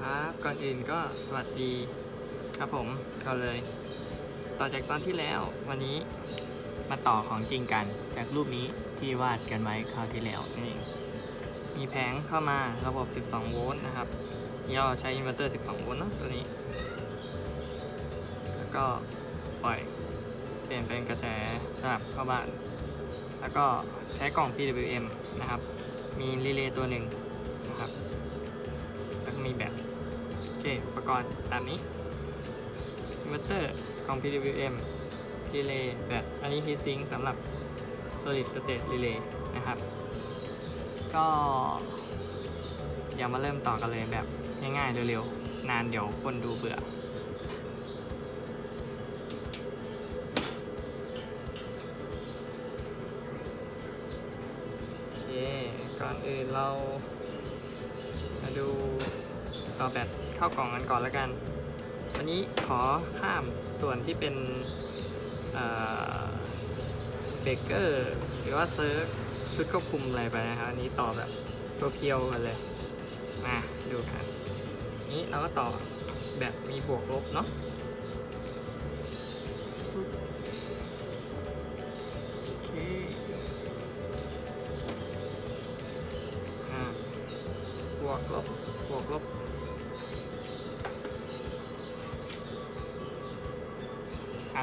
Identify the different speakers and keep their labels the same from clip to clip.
Speaker 1: ครับก่อนอื่นก็สวัสดีครับผมก็เลย ต่อจากตอนที่แล้ววันนี้มาต่อของจริงกัน จากรูปนี้ที่วาดกันไว้คราวที่แล้วนี่เองมีแผงเข้ามาระบบ 12 โวลต์นะครับย่อใช้อินเวอร์เตอร์ 12 โวลต์เนอะตัวนี้ แล้วก็ปล่อยเปลี่ยนเป็นกระแสสลับเข้าบ้าน แล้วก็ใช้กล่อง PWM นะครับ มีรีเลย์ตัวหนึ่ง อเคอุปกรณ์ตามนี้อินเวอร์เตอร์กล่อง PWM รีเลย์แบตอันนี้ฮีซิงสำหรับ solid state relay นะครับ ก็เดี๋ยวมาเริ่มต่อกันเลยแบบง่ายๆเร็วๆ นานเดี๋ยวคนดูเบื่อ โอเค ก่อนอื่นเรามาดูต่อแบต เข้ากล่องกันก่อนแล้วกัน วันนี้ขอข้ามส่วนที่เป็นเบเกอร์หรือว่าเซิร์ฟชุดควบคุมอะไรไปนะครับอันนี้ต่อแบบตัวเกียวกันเลย มาดูกัน นี้เราก็ต่อแบบมีบวกลบเนาะ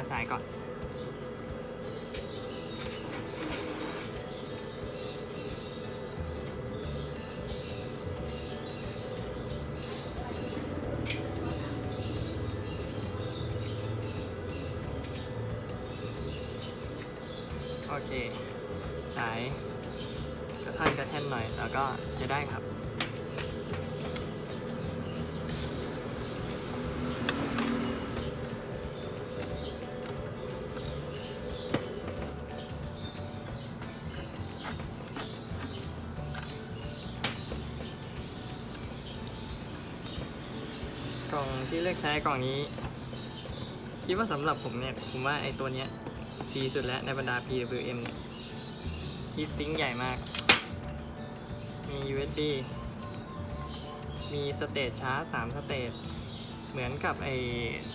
Speaker 1: หาสายก่อน โอเคสายกระท่อนกระแท่นหน่อยแล้วก็ใช้ได้ครับ ล่องที่เลือกใช้กล่องนี้ คิดว่าสำหรับผมเนี่ย ผมว่าไอตัวเนี้ยดีสุดแล้วในบรรดา PWM เนี่ยฮีทซิงค์ใหญ่มาก มี USB มีสเตจชาร์จ3สเตจเหมือนกับไอ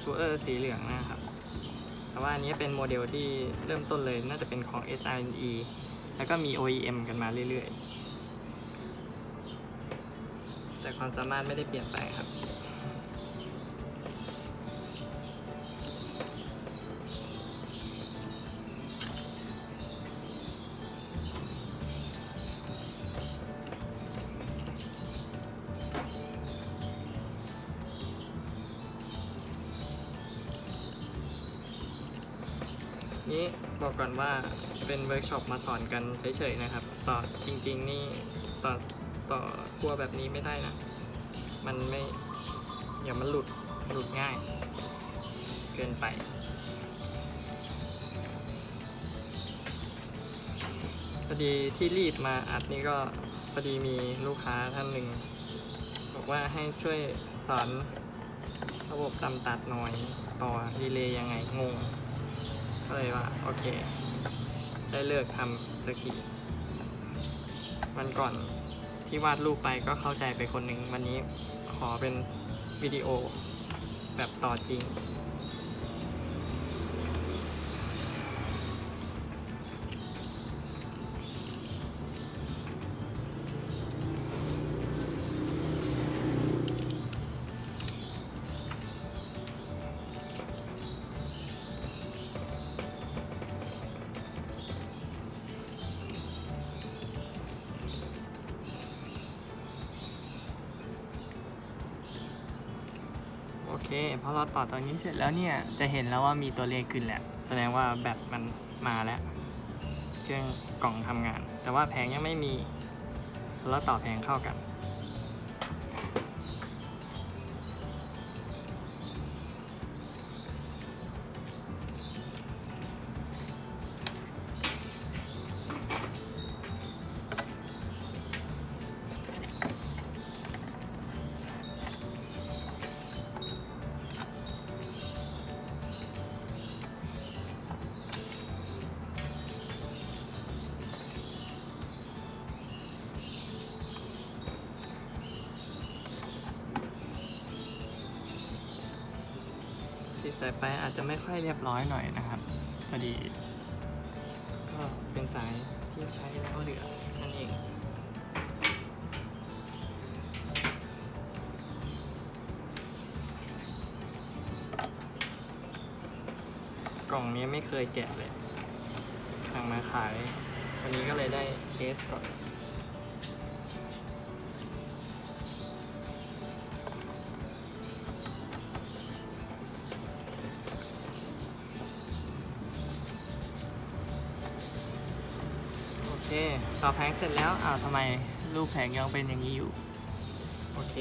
Speaker 1: ซูเออร์สีเหลืองนะครับ แต่ว่าอันนี้เป็นโมเดลที่เริ่มต้นเลยน่าจะเป็นของ SINE แล้วก็มี OEM กันมาเรื่อยๆ แต่ความสามารถไม่ได้เปลี่ยนไปครับ ช็อปมาสอนกันเฉยๆนะครับ ต่อจริง ๆ นี่ต่อต่อครัวแบบนี้ไม่ได้นะ มันไม่อย่ามันหลุดหลุดง่าย เกินไปพอดีที่รีบมาอัดนี่ก็พอดีมีลูกค้าท่านหนึ่งบอกว่าให้ช่วยสอนระบบตำตัดหน่อยต่อรีเลย์ยังไงงงก็เลยว่า โอเค ได้เลิกทำสักทีวันก่อนที่วาดรูปไปก็เข้าใจไปคนหนึ่งวันนี้ขอเป็นวิดีโอแบบต่อจริง เคพอเราต่อตอนนี้เสร็จแล้วเนี่ยจะเห็นแล้วว่ามีตัวเลขขึ้นแล้วแสดงว่าแบตมันมาแล้ว เครื่องกล่องทำงาน แต่ว่าแผงยังไม่มีเราต่อแผงเข้ากัน สายไฟอาจจะไม่ค่อยเรียบร้อยหน่อยนะครับพอดี ก็เป็นสายที่ใช้แล้วเหลือนั่นเองกล่องนี้ไม่เคยแกะเลยสั่งมาขาย วันนี้ก็เลยได้เคสก่อน ต่อแผงเสร็จแล้วอ้าวทำไมรูปแผงยังเป็นอย่างนี้อยู่ โอเค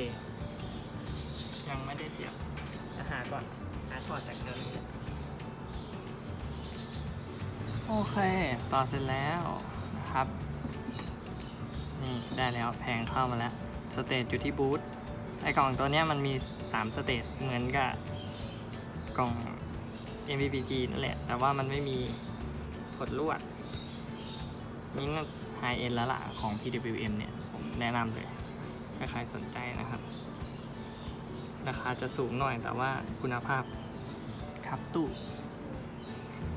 Speaker 1: ยังไม่ได้เสียบจะหาก่อนหาถอดจากเดิมโอเค ต่อเสร็จแล้วนะครับ นี่ได้แล้วแผงเข้ามาแล้ว สเตจอยู่ที่บูธไอกล่องตัวเนี้ยมันมี 3 สเตจเหมือนกับกล่อง MVPG นั่นแหละ แต่ว่ามันไม่มีกดลวดนี่ ไฮเอ็นแล้วล่ะของ PWM เนี่ยผมแนะนำเลยถ้าใครสนใจนะครับ ราคาจะสูงหน่อยแต่ว่าคุณภาพครับตู้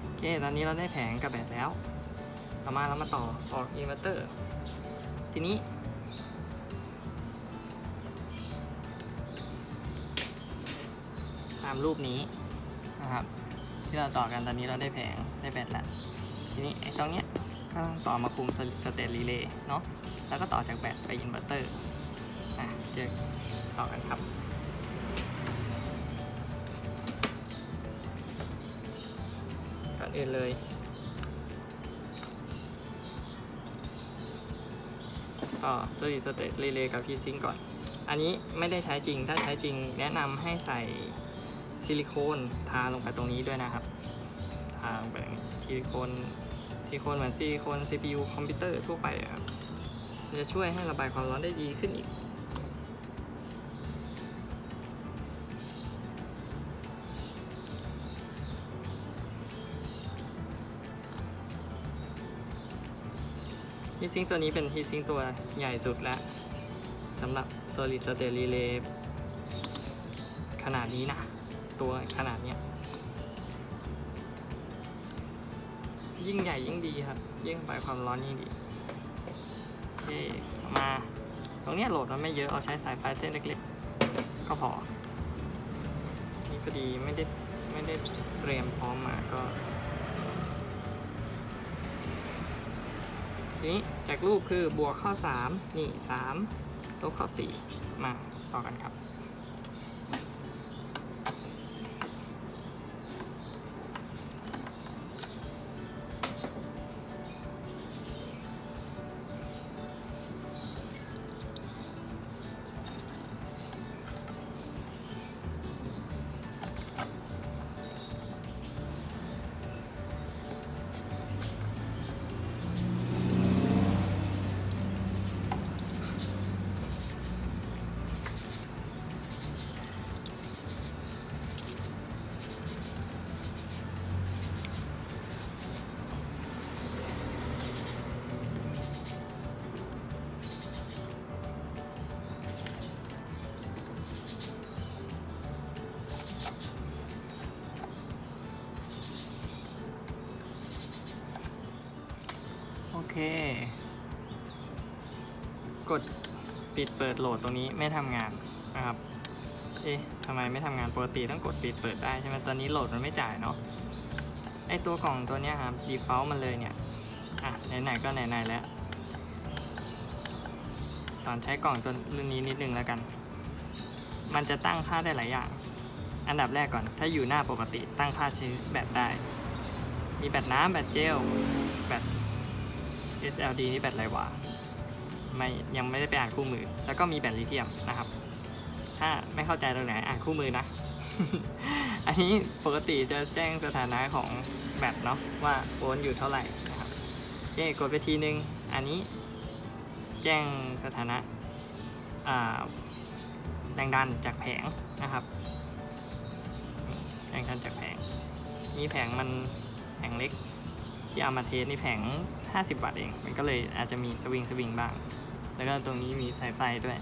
Speaker 1: โอเคตอนนี้เราได้แผงกับแบตแล้ว ต่อมาเรามาต่อออกอินเวอร์เตอร์ ทีนี้ ตามรูปนี้นะครับ ที่เราต่อกันตอนนี้เราได้แผงได้แบตแล้วทีนี้ไอ้ตรงเนี้ย ก็ต้องต่อมาคุมสเตตรีเลย์เนาะแล้วก็ต่อจากแบตไปอินเวอร์เตอร์อะเจอต่อกันครับก่อนอื่นเลยต่อ Solid State Relay กับ Heat Sink ก่อน อันนี้ไม่ได้ใช้จริง ถ้าใช้จริงแนะนำให้ใส่ซิลิโคนทาลงไปตรงนี้ด้วยนะครับ ทาลงไปซิลิโคน ซิลิโคนเหมือนซิลิโคน CPU คอมพิวเตอร์ทั่วไปอะครับจะช่วยให้ระบายความร้อนได้ดีขึ้นอีก ฮีทซิงตัวนี้เป็นฮีทซิงตัวใหญ่สุดแล้วสำหรับ Solid State Relay ขนาดนี้นะ ตัวขนาดเนี้ย ยิ่งใหญ่ยิ่งดีครับ ยิ่งระบายความร้อนยิ่งดีโอเคมา ตรงนี้โหลดมันไม่เยอะเอาใช้สายไฟเส้นเล็กๆ ก็พอ นี่พอดีไม่ได้ไม่ได้เตรียมพร้อมมาก็ทีนี้จากรูปคือบวกข้อ 3 นี่ 3 ลบข้อ 4 มาต่อกันครับ เค กดปิดเปิดโหลดตรงนี้ไม่ทำงานนะครับ เอ๊ะทำไมไม่ทำงานปกติต้องกดปิดเปิดได้ใช่ไหมตอนนี้โหลดมันไม่จ่ายเนาะ ไอตัวกล่องตัวเนี้ยครับ default มันเลยเนี่ย อะไหนๆก็ไหนๆแล้วสอนใช้กล่องตัวรุ่นนี้นิดนึงแล้วกัน มันจะตั้งค่าได้หลายอย่าง อันดับแรกก่อน ถ้าอยู่หน้าปกติตั้งค่าชื้อแบตได้ มีแบตน้ำแบตเจล แบต SLD นี่แบตไรวะไม่ยังไม่ได้ไปอ่านคู่มือ แล้วก็มีแบตลิเธียมนะครับ ถ้าไม่เข้าใจตรงไหนอ่านคู่มือนะ อันนี้ปกติจะแจ้งสถานะของแบตเนาะว่าโวลต์อยู่เท่าไหร่นะครับโอเคกดไปทีนึง อันนี้แจ้งสถานะแรงดันจากแผงนะครับแรงดันจากแผงนี่แผงมันแผงเล็กที่เอามาเทสนี่แผง 50 วัตต์เอง มันก็เลยอาจจะมีสวิงสวิงบ้าง แล้วก็ตรงนี้มีสายไฟด้วย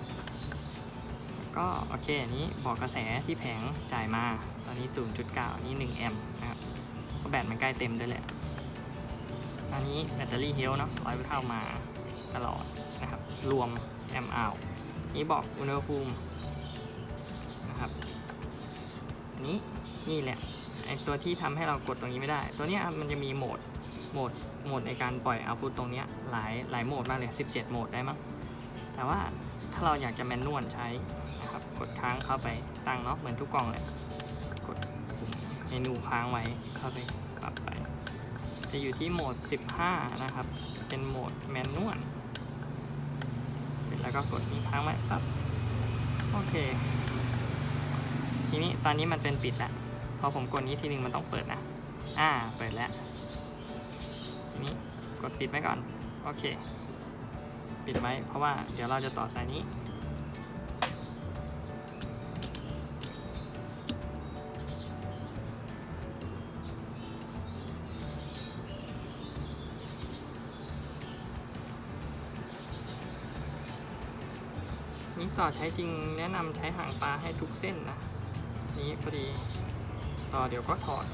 Speaker 1: ก็โอเคอันนี้บอกกระแสที่แผงจ่ายมา ตอนนี้ 0.9นนี้1แอมป์นะครับก็แบตมันใกล้เต็มด้วยแหละ อันนี้แบตเตอรี่เฮลเนาะร้อยเข้ามาตลอดนะครับ รวมแอมป์เอานี้บอกอุณหภูมินะครับอันนี้นี่แหละไอตัวที่ทำให้เรากดตรงนี้ไม่ได้ ตัวนี้มันจะมีโหมด โหมดโหมดในการปล่อยเอาพุตตรงเนี้ยหลายหลายโหมดมากเลย 17 โหมดได้มั้งแต่ว่าถ้าเราอยากจะแมนนวลใช้นะครับกดค้างเข้าไปตั้งเนาะเหมือนทุกกล่องเลยกดปุ่มเมนูค้างไว้เข้าไปปรับไป จะอยู่ที่โหมด 15 นะครับ เป็นโหมดแมนนวลเสร็จแล้วก็กดนี้ค้างไว้ปั๊บโอเค ทีนี้ตอนนี้มันเป็นปิดแล้วพอผมกดนี้ทีนึงมันต้องเปิดนะ อ่า เปิดแล้ว นี้กดปิดไว้ก่อน โอเค ปิดไว้เพราะว่าเดี๋ยวเราจะต่อสายนี้นี่ต่อใช้จริงแนะนำใช้หางปลาให้ทุกเส้นนะ นี้พอดี ต่อเดี๋ยวก็ถอด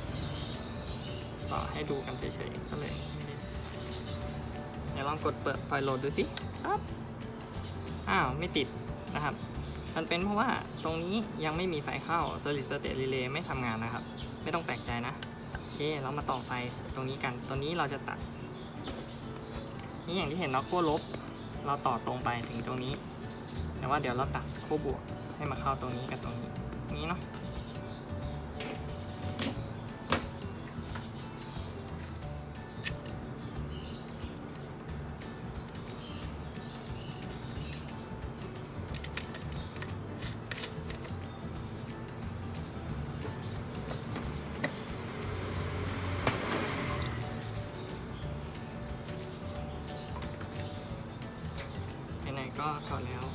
Speaker 1: ต่อให้ดูกันเฉยๆก็เลย ด้เดี๋ยวลองกดเปิดไฟล์โหลดดูสิปั๊บอ้าวไม่ติดนะครับ มันเป็นเพราะว่าตรงนี้ยังไม่มีไฟเข้า Solid State Relay ไม่ทำงานนะครับ ไม่ต้องแปลกใจนะ โอเค เรามาต่อไฟตรงนี้กันตัวนี้เราจะตัด นี่อย่างที่เห็นเนาะขั้วลบ เราต่อตรงไปถึงตรงนี้ แต่ว่าเดี๋ยวเราตัดขั้วบวกให้มาเข้าตรงนี้กับตรงนี้นี้เนาะ ไหนๆก็ถอดแล้ว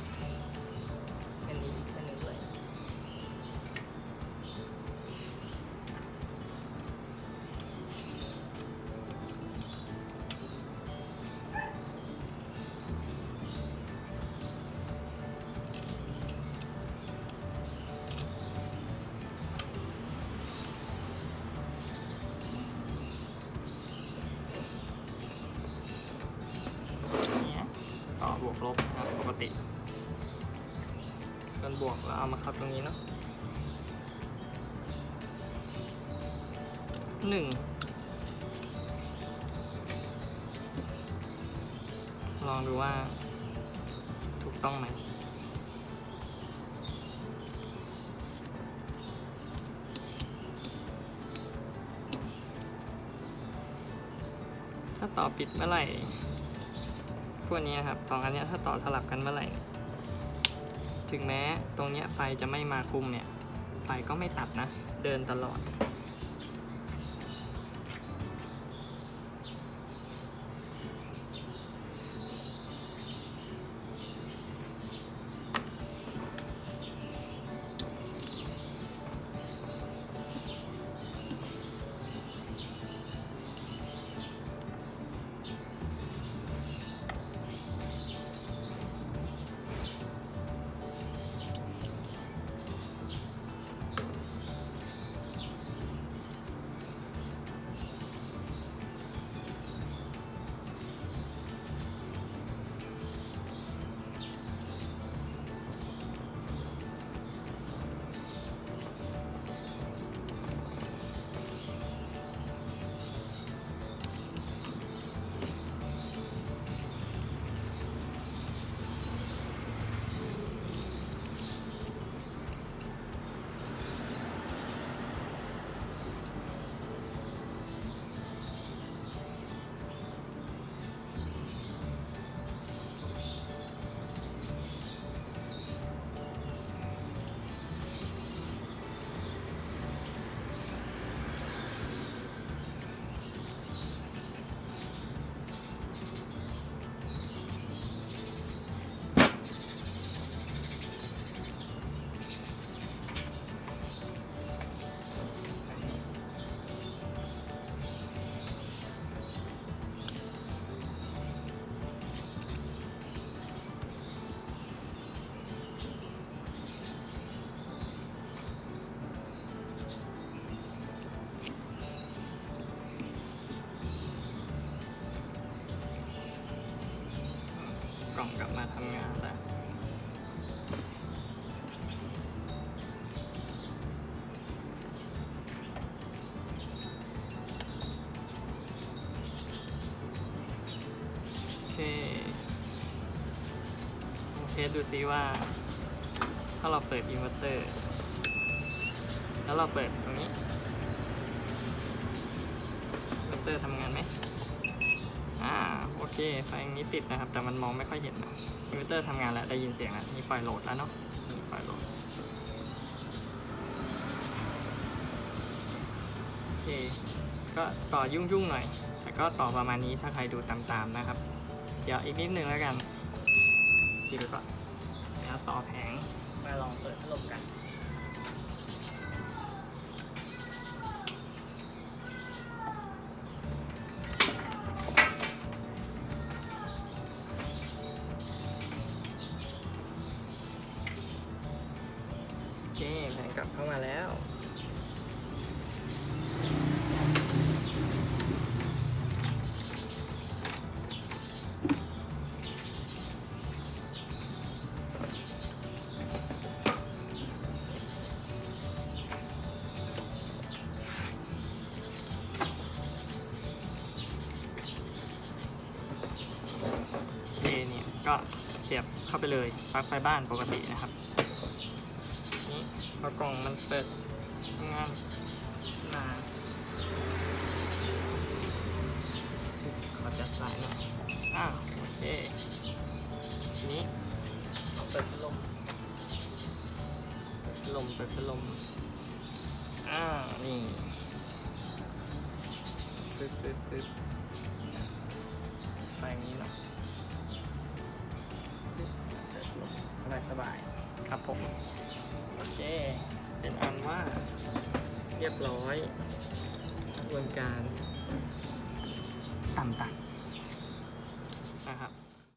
Speaker 1: เอามาเข้าตรงนี้เนาะหนึ่งลองดูว่า ถูกต้องไหมถ้าต่อปิดเมื่อไหร่พวกนี้นะครับสองอันนี้ถ้าต่อสลับกันเมื่อไหร่ ถึงแม้ตรงเนี้ยไฟจะไม่มาคุมเนี่ย ไฟก็ไม่ตัดนะ เดินตลอด สดูซิว่า ถ้าเราเปิดอินเวอร์เตอร์ แล้วเราเปิดตรงนี้อินเวอร์เตอร์ทำงานไหมอ่าโอเคไฟอย่างนี้ติดนะครับ แต่มันมองไม่ค่อยเห็นนะอินเวอร์เตอร์ทำงานแล้วได้ยินเสียงแล้วนี่ปล่อยโหลดแล้วเนาะนี่ปล่อยโหลดโอเคก็ต่อยุ่งๆหน่อย แต่ก็ต่อประมาณนี้ถ้าใครดูตามๆนะครับ เดี๋ยวอีกนิดนึงแล้วกัน ทีไปก่อนแล้วต่อแผงมาลองเปิดพัดลมกัน ไปเลยปลั๊กไฟบ้านปกตินะครับนี่พอกล่องมันเปิดงานมาขอจัดสายหน่อยอ่าวโอเคทีนี้เอาเปิดพัดลมเปิดพัดลมเปิดพัดลมอ่านี่ปึ๊บปึ๊บปึ๊บไปอย่างนี้เนาะ สบายครับผม โอเคเป็นอันว่าเรียบร้อยกระบวนการต่ำๆ